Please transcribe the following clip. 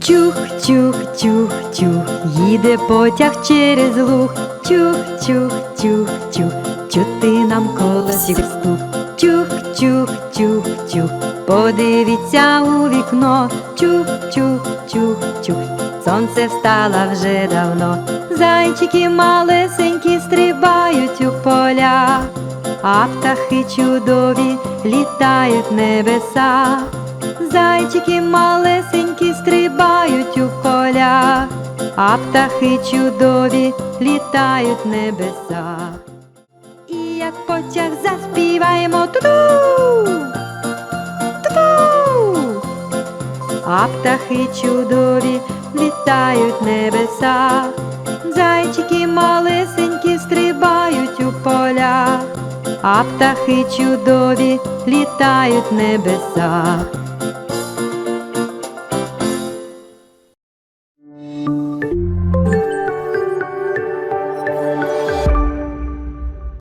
Чух, їде потяг через луг. Чух, чути нам колесик стук. Чух, подивіться у вікно. Чух, чух, чух, чух, сонце встало вже давно. Зайчики малесенькі стрибають у поля, а птахи чудові літають в небеса. Зайчики малесенькі поля, а птахи чудові літають в небеса. І як потяг заспіваємо ту-ду, ту-ду, а птахи чудові літають в небеса. Зайчики малесенькі стрибають у поля, а птахи чудові літають в небеса.